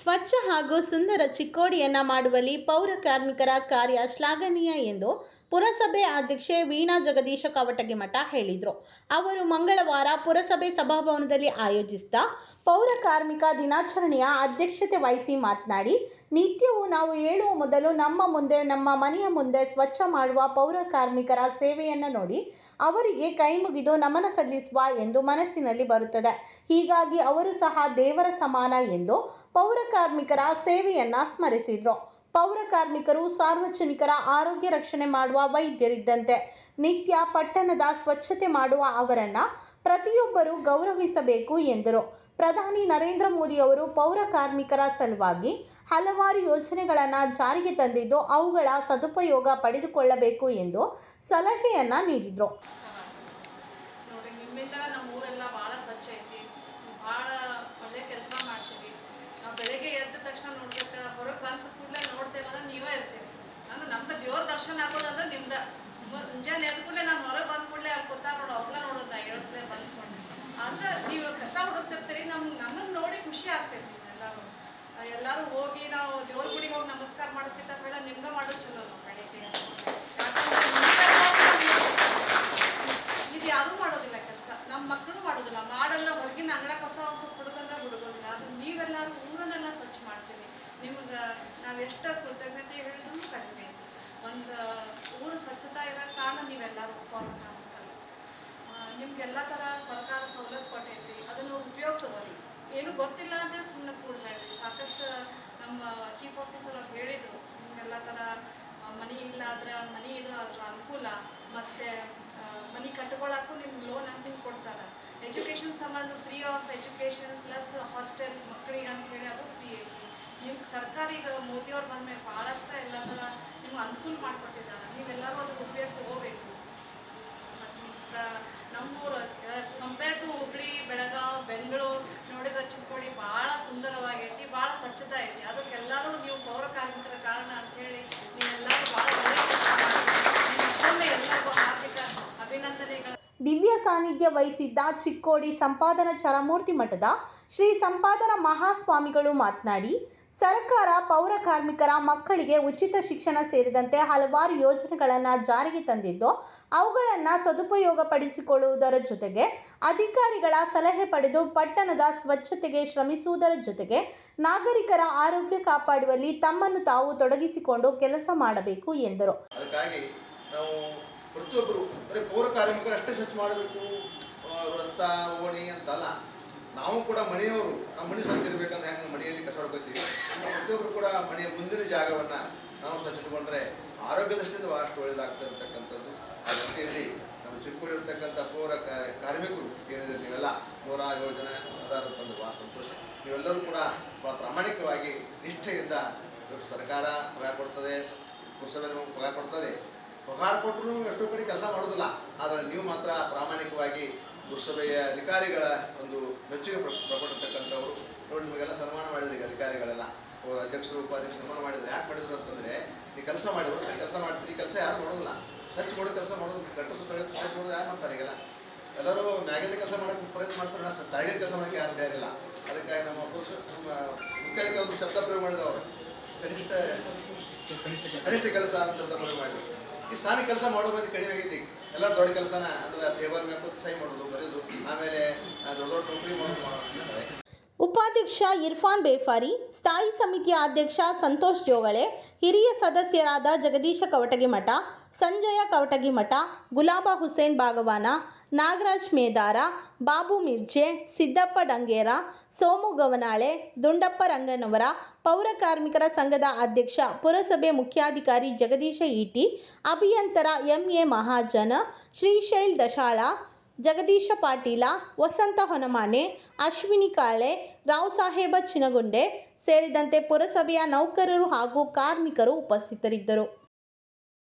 ಸ್ವಚ್ಛ ಹಾಗೂ ಸುಂದರ ಚಿಕ್ಕೋಡಿಯನ್ನ ಮಾಡುವಲ್ಲಿ ಪೌರ ಕಾರ್ಮಿಕರ ಕಾರ್ಯ ಶ್ಲಾಘನೀಯ ಎಂದು ಪುರಸಭೆ ಅಧ್ಯಕ್ಷೆ ವೀಣಾ ಜಗದೀಶ ಕವಟಗಿಮಠ ಹೇಳಿದರು. ಅವರು ಮಂಗಳವಾರ ಪುರಸಭೆ ಸಭಾಭವನದಲ್ಲಿ ಆಯೋಜಿಸಿದ ಪೌರ ಕಾರ್ಮಿಕ ದಿನಾಚರಣೆಯ ಅಧ್ಯಕ್ಷತೆ ವಹಿಸಿ ಮಾತನಾಡಿ, ನಿತ್ಯವೂ ನಾವು ಹೇಳುವ ಮೊದಲು ನಮ್ಮ ಮುಂದೆ, ನಮ್ಮ ಮನೆಯ ಮುಂದೆ ಸ್ವಚ್ಛ ಮಾಡುವ ಪೌರ ಕಾರ್ಮಿಕರ ಸೇವೆಯನ್ನು ನೋಡಿ ಅವರಿಗೆ ಕೈ ಮುಗಿದು ನಮನ ಸಲ್ಲಿಸುವ ಎಂದು ಮನಸ್ಸಿನಲ್ಲಿ ಬರುತ್ತದೆ. ಹೀಗಾಗಿ ಅವರು ಸಹ ದೇವರ ಸಮಾನ ಎಂದು ಪೌರ ಕಾರ್ಮಿಕರ ಸೇವೆಯನ್ನು ಸ್ಮರಿಸಿದರು. ಪೌರ ಕಾರ್ಮಿಕರು ಸಾರ್ವಜನಿಕರ ಆರೋಗ್ಯ ರಕ್ಷಣೆ ಮಾಡುವ ವೈದ್ಯರಿದ್ದಂತೆ ನಿತ್ಯ ಪಟ್ಟಣದ ಸ್ವಚ್ಛತೆ ಮಾಡುವ ಅವರನ್ನ ಪ್ರತಿಯೊಬ್ಬರು ಗೌರವಿಸಬೇಕು ಎಂದರು. ಪ್ರಧಾನಿ ನರೇಂದ್ರ ಮೋದಿ ಅವರು ಪೌರ ಕಾರ್ಮಿಕರ ಸಲುವಾಗಿ ಹಲವಾರು ಯೋಜನೆಗಳನ್ನು ಜಾರಿಗೆ ತಂದಿದ್ದು ಅವುಗಳ ಸದುಪಯೋಗ ಪಡೆದುಕೊಳ್ಳಬೇಕು ಎಂದು ಸಲಹೆಯನ್ನ ನೀಡಿದರು. ನಿಮ್ಮಿಂದ ನಮ್ಮ ಊರೆಲ್ಲ ಭಾಳ ಸ್ವಚ್ಛ ಐತಿ. ಭಾಳ ಒಳ್ಳೆ ಕೆಲಸ ಮಾಡ್ತೀವಿ ನಾವು ಬೆಳಗ್ಗೆ ಎದ್ದ ತಕ್ಷಣ ನೋಡ್ಬೇಕು ಹೊರಗೆ ಬಂದ ಕೂಡಲೇ ನೋಡ್ತೇವಲ್ಲ ನೀವೇ ಇರ್ತೀವಿ ಅಂದ್ರೆ ನಮ್ದು ದೇವ್ರ ದರ್ಶನ ಆಗೋದಂದ್ರೆ ನಿಮ್ದ ಮುಂಜಾನೆ ಎದ್ದ ಕೂಡಲೇ ನಾನು ಹೊರಗೆ ಬಂದ ಕೂಡಲೇ ಅಲ್ಲಿ ಕೂತಾರ ನೋಡು ಅವ್ರನ್ನ ನೋಡೋದು ನಾ ಹೇಳತ್ಲೆ ಬಂದ್ಕೊಂಡು. ಅಂದ್ರೆ ನೀವು ಕಸ ಹುಡುಕ್ತಿರ್ತೀರಿ, ನಮ್ಗೆ ನಮ್ಮನ್ನು ನೋಡಿ ಖುಷಿ ಆಗ್ತೈತಿ ಎಲ್ಲರೂ ಎಲ್ಲರೂ ಹೋಗಿ ನಾವು ದೇವ್ರ ಗುಡಿಗೆ ಹೋಗಿ ನಮಸ್ಕಾರ ಮಾಡೋಕ್ಕಿಂತ ಬೇಡ ನಿಮ್ಗೆ ಮಾಡೋದು ಚಲೋ ನಾವು ಬೆಳಿಗ್ಗೆ ಇದು ಯಾರೂ ಮಾಡೋದಿಲ್ಲ ಕೆಲಸ. ನಮ್ಮ ಮಕ್ಕಳು ಮಾಡೋದಿಲ್ಲ. ಮಾಡಲ್ಲ, ಹೊರಗಿನ ಅಂಗಳ ಕಸ ಒಂದು ಸ್ವಲ್ಪ ಹುಡುಗಂದ್ರೆ ಹುಡುಗೋದಿಲ್ಲ ಅದು ನೀವೆಲ್ಲರೂ ಊರನ್ನೆಲ್ಲ ಸ್ವಚ್ಛ ಮಾಡ್ತೀವಿ ನಿಮ್ಗೆ ನಾವು ಎಷ್ಟು ಕೃತಜ್ಞತೆ ಹೇಳಿದ್ರು ಒಂದು ಊರು ಸ್ವಚ್ಛತಾ ಇರೋ ಕಾರಣ ನೀವೆಲ್ಲರೂ ಮಾಡ್ತಾರೆ? ನಿಮ್ಗೆಲ್ಲ ಥರ ಸರ್ಕಾರ ಸವಲತ್ತು ಕೊಟ್ಟೈತ್ರಿ, ಅದನ್ನು ಉಪಯೋಗ ತಗೋರಿ. ಏನು ಗೊತ್ತಿಲ್ಲ ಅಂದರೆ ಸುಮ್ಮನೆ ಕೂಡಬೇಡ್ರಿ ಸಾಕಷ್ಟು ನಮ್ಮ ಚೀಫ್ ಆಫೀಸರ್ ಅವ್ರು ಹೇಳಿದರು, ನಿಮ್ಗೆಲ್ಲ ಥರ ಮನೆ ಇಲ್ಲ ಆದ್ರೆ ಮನೆ ಇದ್ರೆ ಅದ್ರ ಅನುಕೂಲ, ಮತ್ತು ಮನೆ ಕಟ್ಕೊಳ್ಳೋಕ್ಕೂ ನಿಮ್ಗೆ ಲೋನ್ ಅಂತ ಕೊಡ್ತಾರೆ. ಎಜುಕೇಷನ್ ಸಂಬಂಧ free of education plus hostel ಮಕ್ಕಳಿಗೆ ಅಂತ ಹೇಳಿ ಅದು ನಿಮ್ಗೆ ಸರ್ಕಾರ ಈಗ ಮೋದಿಯವ್ರು ಬಂದಮೇಲೆ ಭಾಳಷ್ಟು ಎಲ್ಲ ಥರ ನಿಮ್ಗೆ ಅನುಕೂಲ ಮಾಡಿಕೊಟ್ಟಿದ್ದಾರೆ. ನೀವೆಲ್ಲರೂ ಅದ್ರ ಉಪಯೋಗ ತಗೋಬೇಕು. ನಮ್ಮೂರು ಕಂಪೇರ್ ಟು ಹುಬ್ಳಿ, ಬೆಳಗಾವ್, ಬೆಂಗಳೂರು ನೋಡಿದ್ರೆ ಚಿಕ್ಕೋಡಿ ಭಾಳ ಸುಂದರವಾಗೈತಿ ಭಾಳ ಸ್ವಚ್ಛತೆ ಐತಿ. ಅದಕ್ಕೆಲ್ಲರೂ ನೀವು ಪೌರ ಕಾರ್ಮಿಕರ ಕಾರಣ ಅಂತ ಹೇಳಿ ನೀವೆಲ್ಲರೂ ಭಾಳ ದಿವ್ಯ ಸಾನ್ನಿಧ್ಯ ವಹಿಸಿದ್ದ ಚಿಕ್ಕೋಡಿ ಸಂಪಾದನ ಚರಮೂರ್ತಿ ಮಠದ ಶ್ರೀ ಸಂಪಾದನ ಮಹಾಸ್ವಾಮಿಗಳು ಮಾತನಾಡಿ ಸರ್ಕಾರ ಪೌರ ಕಾರ್ಮಿಕರ ಮಕ್ಕಳಿಗೆ ಉಚಿತ ಶಿಕ್ಷಣ ಸೇರಿದಂತೆ ಹಲವಾರು ಯೋಜನೆಗಳನ್ನು ಜಾರಿಗೆ ತಂದಿದ್ದು, ಅವುಗಳನ್ನು ಸದುಪಯೋಗ ಪಡಿಸಿಕೊಳ್ಳುವುದರ ಜೊತೆಗೆ ಅಧಿಕಾರಿಗಳ ಸಲಹೆ ಪಡೆದು ಪಟ್ಟಣದ ಸ್ವಚ್ಛತೆಗೆ ಶ್ರಮಿಸುವುದರ ಜೊತೆಗೆ ನಾಗರಿಕರ ಆರೋಗ್ಯ ಕಾಪಾಡುವಲ್ಲಿ ತಮ್ಮನ್ನು ತಾವು ತೊಡಗಿಸಿಕೊಂಡು ಕೆಲಸ ಮಾಡಬೇಕು ಎಂದರು. ನಾವು ಪ್ರತಿಯೊಬ್ಬರು ಅಂದರೆ ಪೌರ ಕಾರ್ಮಿಕರು ಅಷ್ಟೇ ಸ್ವಚ್ಛ ಮಾಡಬೇಕು ರಸ್ತಾ, ಓಣಿ ಅಂತಲ್ಲ. ನಾವು ಕೂಡ ಮನೆಯವರು, ನಮ್ಮ ಮನೆ ಸ್ವಚ್ಛ ಇರಬೇಕಂತ ಹೆಂಗೆ ಮನೆಯಲ್ಲಿ ಪ್ರತಿಯೊಬ್ಬರು ಕೂಡ ಮನೆಯ ಮುಂದಿನ ಜಾಗವನ್ನು ನಾವು ಸ್ವಚ್ಛ ಇಟ್ಕೊಂಡ್ರೆ ಆರೋಗ್ಯ ದೃಷ್ಟಿಯಿಂದ ಭಾಳಷ್ಟು ಒಳ್ಳೆಯದಾಗ್ತದೆ ಅಂತಕ್ಕಂಥದ್ದು. ಆ ರೀತಿಯಲ್ಲಿ ನಮ್ಮ ಚಿಕ್ಕೂರಿರ್ತಕ್ಕಂಥ ಪೌರ ಕಾರ್ಮಿಕರು ಏನಿದೆ ನೀವೆಲ್ಲ ನೂರ ಏಳು ಜನ ಬಹಳ ತಂದು ಭಾಳ ಸಂತೋಷ. ನೀವೆಲ್ಲರೂ ಕೂಡ ಭಾಳ ಪ್ರಾಮಾಣಿಕವಾಗಿ ನಿಷ್ಠೆಯಿಂದ ಸರ್ಕಾರ ಪಗಾರ ಕೊಡ್ತದೆ ಪುರಸಭೆ ಪಗಾರ ಕೊಡ್ತದೆ. ಪಗಾರ ಕೊಟ್ಟರು ಎಷ್ಟೋ ಕಡೆ ಕೆಲಸ ಮಾಡೋದಿಲ್ಲ. ಆದರೆ ನೀವು ಮಾತ್ರ ಪ್ರಾಮಾಣಿಕವಾಗಿ ಪುರಸಭೆಯ ಅಧಿಕಾರಿಗಳ ಒಂದು ಮೆಚ್ಚುಗೆ ಪಡ್ಕೊಂಡಿರ್ತಕ್ಕಂಥವ್ರು ನೋಡಿ, ನಿಮಗೆಲ್ಲ ಸನ್ಮಾನ ಮಾಡಿದ್ರಿ ಅಧಿಕಾರಿಗಳೆಲ್ಲ. ಅಧ್ಯಕ್ಷರು, ಉಪಾಧ್ಯಕ್ಷರು ಮಾಡಿದ್ರು ಯಾಕೆ ಮಾಡಿದ್ರು ಅಂತಂದ್ರೆ ಈ ಕೆಲಸ ಮಾಡಿದ್ರು ಸರಿ ಕೆಲಸ ಮಾಡ್ತೀರಿ, ಕೆಲಸ ಯಾರು ಮಾಡೋದಿಲ್ಲ. ಸ್ವಚ್ಛ ಮಾಡೋ ಕೆಲಸ ಮಾಡೋದು ಕಟ್ಟ ಸುತ್ತಳೆ ಮಾಡೋದು ಯಾರು ಮಾಡ್ತಾರೆ ಈಗೆಲ್ಲ? ಎಲ್ಲರೂ ಮ್ಯಾಗಿಂದ ಕೆಲಸ ಮಾಡೋಕ್ಕೆ ಪ್ರಯತ್ನ ಮಾಡ್ತಾರೆ ನಾ ತಳಗಿನ ಕೆಲಸ ಮಾಡೋಕ್ಕೆ ಯಾರು ತಯಾರಿಲ್ಲ. ಅದಕ್ಕಾಗಿ ನಮ್ಮ ಪುರುಷ, ನಮ್ಮ ಮುಖ್ಯಕ್ಕೆ ಒಂದು ಶಬ್ದ ಪ್ರಯೋಗ ಮಾಡಿದವರು ಕನಿಷ್ಠ ಕನಿಷ್ಠ ಕೆಲಸ ಅಂತ ಶಬ್ದ ಪ್ರಯೋಗ ಮಾಡಿ ಈ ಸಾರಿ ಕೆಲಸ ಮಾಡೋ ಮಂದಿ ಕಡಿಮೆ ಆಗೈತಿ. ಎಲ್ಲರೂ ದೊಡ್ಡ ಕೆಲಸನ, ಅಂದ್ರೆ ಟೇಬಲ್ ಮೇಲೆ ಸೈ ಮಾಡೋದು, ಬರೆಯೋದು, ಆಮೇಲೆ ದೊಡ್ಡ ದೊಡ್ಡ ನೌಕರಿ ಮಾಡೋದು ಮಾಡ್ತಾರೆ ಉಪಾಧ್ಯಕ್ಷ ಇರ್ಫಾನ್ ಬೇಫಾರಿ, ಸ್ಥಾಯಿ ಸಮಿತಿಯ ಅಧ್ಯಕ್ಷ ಸಂತೋಷ್ ಜೋಗಳೆ, ಹಿರಿಯ ಸದಸ್ಯರಾದ ಜಗದೀಶ ಕವಟಗಿಮಠ, ಸಂಜಯ ಕವಟಗಿಮಠ, ಗುಲಾಬ ಹುಸೇನ್ ಭಾಗವಾನ ನಾಗರಾಜ್ ಮೇದಾರ, ಬಾಬು ಮಿರ್ಜೆ, ಸಿದ್ದಪ್ಪ ಡಂಗೇರ, ಸೋಮು ಗವನಾಳೆ, ದುಂಡಪ್ಪ ರಂಗನವರ, ಪೌರ ಕಾರ್ಮಿಕರ ಸಂಘದ ಅಧ್ಯಕ್ಷ, ಪುರಸಭೆ ಮುಖ್ಯಾಧಿಕಾರಿ ಜಗದೀಶ ಈಟಿ, ಅಭಿಯಂತರ ಎಂ ಎಂಎ ಮಹಾಜನ, ಶ್ರೀಶೈಲ್ ದಶಾಳ ಜಗದೀಶ ಪಾಟೀಲ, ವಸಂತ ಹೊನಮಾನೆ, ಅಶ್ವಿನಿ ಕಾಳೆ, ರಾವ್ ಸಾಹೇಬ ಚಿನಗುಂಡೆ ಸೇರಿದಂತೆ ಪುರಸಭೆಯ ನೌಕರರು ಹಾಗೂ ಕಾರ್ಮಿಕರು ಉಪಸ್ಥಿತರಿದ್ದರು.